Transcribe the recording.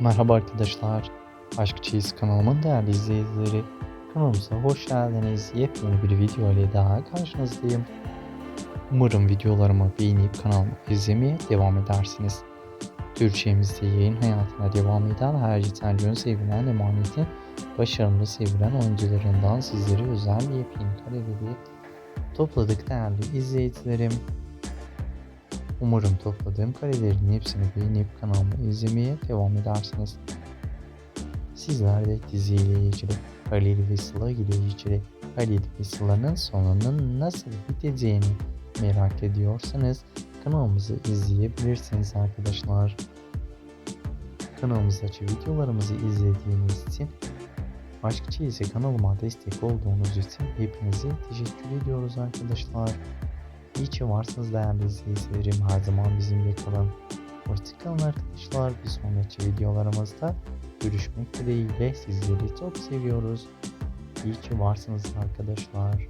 Merhaba arkadaşlar. Aşk Çeyiz kanalımın değerli izleyicileri. Kanalımıza hoş geldiniz. Yepyeni bir video ile daha karşınızdayım. Umarım videolarımı beğenip kanalımı izlemeye devam edersiniz. Türkçemizde yayın hayatına devam eden her yeterli sevilen emanetin başarılı sevilen oyuncularından sizlere özel yepyeni kareleri topladık değerli izleyicilerim. Umarım topladığım karelerin hepsini beğenip kanalımı izlemeye devam edersiniz. Sizler de diziyle ilgili, Halil ve Sıla ile ilgili, Halil ve sonunun nasıl biteceğini merak ediyorsanız kanalımızı izleyebilirsiniz arkadaşlar. Kanalımızdaki videolarımızı izlediğiniz için Aşk Çeyiz'e kanalıma destek olduğunuz için hepinize teşekkür ediyoruz arkadaşlar. İyi ki varsınız değerli izleyicilerim. Her zaman bizimle kalın. Hoşçakalın arkadaşlar. Bir sonraki videolarımızda görüşmek dileğiyle sizleri çok seviyoruz. İyi ki varsınız arkadaşlar.